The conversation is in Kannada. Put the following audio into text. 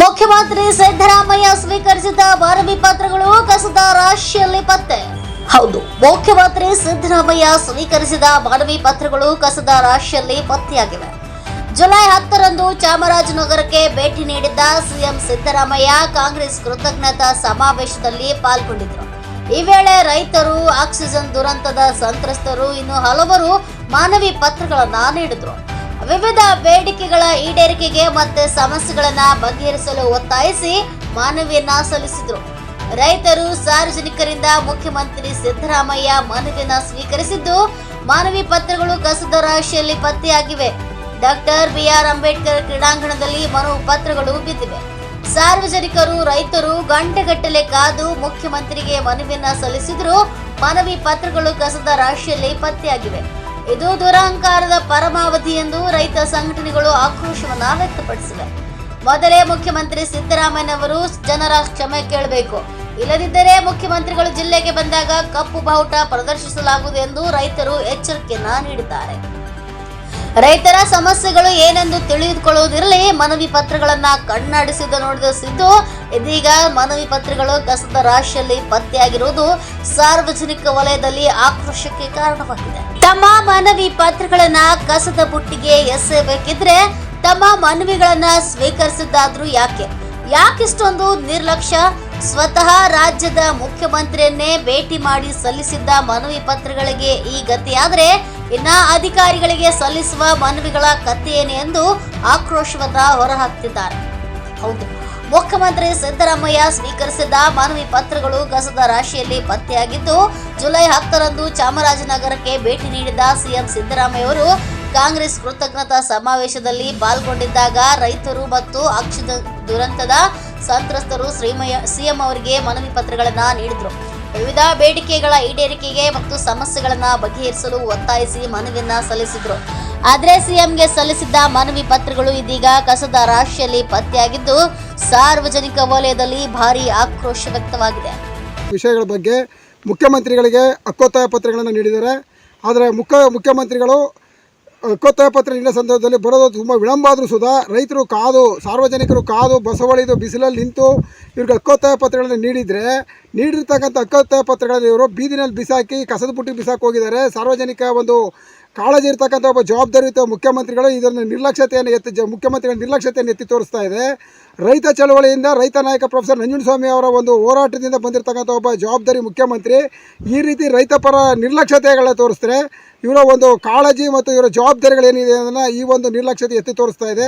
ಮುಖ್ಯಮಂತ್ರಿ ಸಿದ್ದರಾಮಯ್ಯ ಸ್ವೀಕರಿಸಿದ ವರದಿ ಪತ್ರಗಳು ಕಸದ ರಾಶಿಯಲ್ಲಿ ಪತ್ತೆ. ಹೌದು, ಮುಖ್ಯಮಂತ್ರಿ ಸಿದ್ದರಾಮಯ್ಯ ಸ್ವೀಕರಿಸಿದ ಮನವಿ ಪತ್ರಗಳು ಕಸದ ರಾಶಿಯಲ್ಲಿ ಪತ್ತೆಯಾಗಿವೆ. ಜುಲೈ ಹತ್ತರಂದು ಚಾಮರಾಜನಗರಕ್ಕೆ ಭೇಟಿ ನೀಡಿದ್ದ ಸಿಎಂ ಸಿದ್ದರಾಮಯ್ಯ ಕಾಂಗ್ರೆಸ್ ಕೃತಜ್ಞತಾ ಸಮಾವೇಶದಲ್ಲಿ ಪಾಲ್ಗೊಂಡಿದ್ದರು. ಈ ವೇಳೆ ರೈತರು, ಆಕ್ಸಿಜನ್ ದುರಂತದ ಸಂತ್ರಸ್ತರು, ಇನ್ನು ಹಲವರು ಮಾನವಿ ಪತ್ರಗಳನ್ನು ನೀಡಿದ್ರು. ವಿವಿಧ ಬೇಡಿಕೆಗಳ ಈಡೇರಿಕೆಗೆ ಮತ್ತೆ ಸಮಸ್ಯೆಗಳನ್ನ ಬಗೆಹರಿಸಲು ಒತ್ತಾಯಿಸಿ ಮನವಿಯನ್ನ ಸಲ್ಲಿಸಿದ್ರು. ರೈತರು ಸಾರ್ವಜನಿಕರಿಂದ ಮುಖ್ಯಮಂತ್ರಿ ಸಿದ್ದರಾಮಯ್ಯ ಮನವಿಯನ್ನ ಸ್ವೀಕರಿಸಿದ್ದು, ಮಾನವಿ ಪತ್ರಗಳು ಕಸದ ರಾಶಿಯಲ್ಲಿ ಪತ್ತೆಯಾಗಿವೆ. ಡಾಕ್ಟರ್ ಬಿಆರ್ ಅಂಬೇಡ್ಕರ್ ಕ್ರೀಡಾಂಗಣದಲ್ಲಿ ಮನವಿ ಪತ್ರಗಳು ಬಿದ್ದಿವೆ. ಸಾರ್ವಜನಿಕರು, ರೈತರು ಗಂಟೆಗಟ್ಟಲೆ ಕಾದು ಮುಖ್ಯಮಂತ್ರಿಗೆ ಮನವಿಯನ್ನ ಸಲ್ಲಿಸಿದ್ರು. ಮನವಿ ಪತ್ರಗಳು ಕಸದ ರಾಶಿಯಲ್ಲಿ ಪತ್ತೆಯಾಗಿವೆ. ಇದು ದುರಹಂಕಾರದ ಪರಮಾವಧಿ ಎಂದು ರೈತ ಸಂಘಟನೆಗಳು ಆಕ್ರೋಶವನ್ನ ವ್ಯಕ್ತಪಡಿಸಿವೆ. ಮೊದಲೇ ಮುಖ್ಯಮಂತ್ರಿ ಸಿದ್ದರಾಮಯ್ಯನವರು ಜನರ ಕ್ಷಮೆ ಕೇಳಬೇಕು. ಇಲ್ಲದಿದ್ದರೆ ಮುಖ್ಯಮಂತ್ರಿಗಳು ಜಿಲ್ಲೆಗೆ ಬಂದಾಗ ಕಪ್ಪು ಬಾವುಟ ಪ್ರದರ್ಶಿಸಲಾಗುವುದು ಎಂದು ರೈತರು ಎಚ್ಚರಿಕೆಯನ್ನ ನೀಡಿದ್ದಾರೆ. ರೈತರ ಸಮಸ್ಯೆಗಳು ಏನೆಂದು ತಿಳಿದುಕೊಳ್ಳುವುದಿರಲಿ, ಮನವಿ ಪತ್ರಗಳನ್ನ ಕಣ್ಣಾಡಿಸಿದ ನೋಡಿದ ಸಿದ್ದು, ಇದೀಗ ಮನವಿ ಪತ್ರಗಳು ಕಸದ ರಾಶಿಯಲ್ಲಿ ಪತ್ತೆಯಾಗಿರುವುದು ಸಾರ್ವಜನಿಕ ವಲಯದಲ್ಲಿ ಆಕ್ರೋಶಕ್ಕೆ ಕಾರಣವಾಗಿದೆ. ತಮ್ಮ ಮನವಿ ಪತ್ರಗಳನ್ನ ಕಸದ ಬುಟ್ಟಿಗೆ ಎಸೆಯಬೇಕಿದ್ರೆ ತಮ್ಮ ಮನವಿಗಳನ್ನ ಸ್ವೀಕರಿಸಿದ್ದಾದ್ರೂ ಯಾಕೆ? ಯಾಕಿಷ್ಟೊಂದು ನಿರ್ಲಕ್ಷ್ಯ? ಸ್ವತಃ ರಾಜ್ಯದ ಮುಖ್ಯಮಂತ್ರಿಯನ್ನೇ ಭೇಟಿ ಮಾಡಿ ಸಲ್ಲಿಸಿದ್ದ ಮನವಿ ಪತ್ರಗಳಿಗೆ ಈ ಗತಿಯಾದರೆ ಇನ್ನ ಅಧಿಕಾರಿಗಳಿಗೆ ಸಲ್ಲಿಸುವ ಮನವಿಗಳ ಕಥೆಯೇನೆ ಎಂದು ಆಕ್ರೋಶವನ್ನ ಹೊರಹಾಕ್ತಿದ್ದಾರೆ. ಹೌದು. ಮುಖ್ಯಮಂತ್ರಿ ಸಿದ್ದರಾಮಯ್ಯ ಸ್ವೀಕರಿಸಿದ ಮನವಿ ಪತ್ರಗಳು ಕಸದ ರಾಶಿಯಲ್ಲಿ ಪತ್ತೆಯಾಗಿದ್ದು, ಜುಲೈ ಹತ್ತರಂದು ಚಾಮರಾಜನಗರಕ್ಕೆ ಭೇಟಿ ನೀಡಿದ ಸಿಎಂ ಸಿದ್ದರಾಮಯ್ಯ ಅವರು ಕಾಂಗ್ರೆಸ್ ಕೃತಜ್ಞತಾ ಸಮಾವೇಶದಲ್ಲಿ ಪಾಲ್ಗೊಂಡಿದ್ದಾಗ ರೈತರು ಮತ್ತು ಅಕ್ಷದ ದುರಂತದ ಸಂತ್ರಸ್ತರು ಶ್ರೀಮಯ್ಯ ಸಿಎಂ ಅವರಿಗೆ ಮನವಿ ಪತ್ರಗಳನ್ನು ನೀಡಿದ್ರು. ವಿವಿಧ ಬೇಡಿಕೆಗಳ ಈಡೇರಿಕೆಗೆ ಮತ್ತು ಸಮಸ್ಯೆಗಳನ್ನ ಬಗೆಹರಿಸಲು ಒತ್ತಾಯಿಸಿ ಮನವಿಯನ್ನ ಸಲ್ಲಿಸಿದ್ರು. ಆದರೆ ಸಿಎಂಗೆ ಸಲ್ಲಿಸಿದ್ದ ಮನವಿ ಪತ್ರಗಳು ಇದೀಗ ಕಸದ ರಾಶಿಯಲ್ಲಿ ಪತ್ತೆಯಾಗಿದ್ದು, ಸಾರ್ವಜನಿಕ ವಲಯದಲ್ಲಿ ಭಾರಿ ಆಕ್ರೋಶ ವ್ಯಕ್ತವಾಗಿದೆ. ವಿಷಯಗಳ ಬಗ್ಗೆ ಮುಖ್ಯಮಂತ್ರಿಗಳಿಗೆ ಹಕ್ಕೊತ್ತಾಯ ಪತ್ರಗಳನ್ನು ನೀಡಿದ್ದಾರೆ. ಆದರೆ ಮುಖ್ಯ ಮುಖ್ಯಮಂತ್ರಿಗಳು ಹಕ್ಕೊತ್ತಾಯ ಪತ್ರ ನೀಡಿದ ಸಂದರ್ಭದಲ್ಲಿ ಬರೋದು ತುಂಬ ವಿಳಂಬ ಆದರೂ ಸುಧಾ ರೈತರು ಕಾದು, ಸಾರ್ವಜನಿಕರು ಕಾದು, ಬಸವಳಿದು ಬಿಸಿಲಲ್ಲಿ ನಿಂತು ಇವ್ರಿಗೆ ಹಕ್ಕೊತ್ತಾಯ ಪತ್ರಗಳನ್ನು ನೀಡಿದರೆ, ನೀಡಿರ್ತಕ್ಕಂಥ ಹಕ್ಕೊತ್ತಾಯ ಪತ್ರಗಳನ್ನು ಇವರು ಬೀದಿನಲ್ಲಿ ಬಿಸಾಕಿ, ಕಸದ ಬುಟ್ಟಿಗೆ ಬಿಸಾಕಿ ಹೋಗಿದ್ದಾರೆ. ಸಾರ್ವಜನಿಕ ಒಂದು ಕಾಳಜಿ ಇರ್ತಕ್ಕಂಥ ಒಬ್ಬ ಜವಾಬ್ದಾರಿಯುತ ಮುಖ್ಯಮಂತ್ರಿಗಳು ಇದನ್ನು ನಿರ್ಲಕ್ಷ್ಯತೆಯನ್ನು ಎತ್ತಿ ಜ ಮುಖ್ಯಮಂತ್ರಿಗಳ ನಿರ್ಲಕ್ಷ್ಯತೆಯನ್ನು ಎತ್ತಿ ತೋರಿಸ್ತಾ ಇದೆ. ರೈತ ಚಳವಳಿಯಿಂದ ರೈತ ನಾಯಕ ಪ್ರೊಫೆಸರ್ ನಂಜುಂಡಸ್ವಾಮಿ ಅವರ ಒಂದು ಹೋರಾಟದಿಂದ ಬಂದಿರತಕ್ಕಂಥ ಒಬ್ಬ ಜವಾಬ್ದಾರಿ ಮುಖ್ಯಮಂತ್ರಿ ಈ ರೀತಿ ರೈತ ಪರ ನಿರ್ಲಕ್ಷ್ಯತೆಗಳ ತೋರಿಸ್ತಾರೆ. ಇವರ ಒಂದು ಕಾಳಜಿ ಮತ್ತು ಇವರ ಜವಾಬ್ದಾರಿಗಳೇನಿದೆ ಅದನ್ನು ಈ ಒಂದು ನಿರ್ಲಕ್ಷ್ಯತೆ ಎತ್ತಿ ತೋರಿಸ್ತಾ ಇದೆ.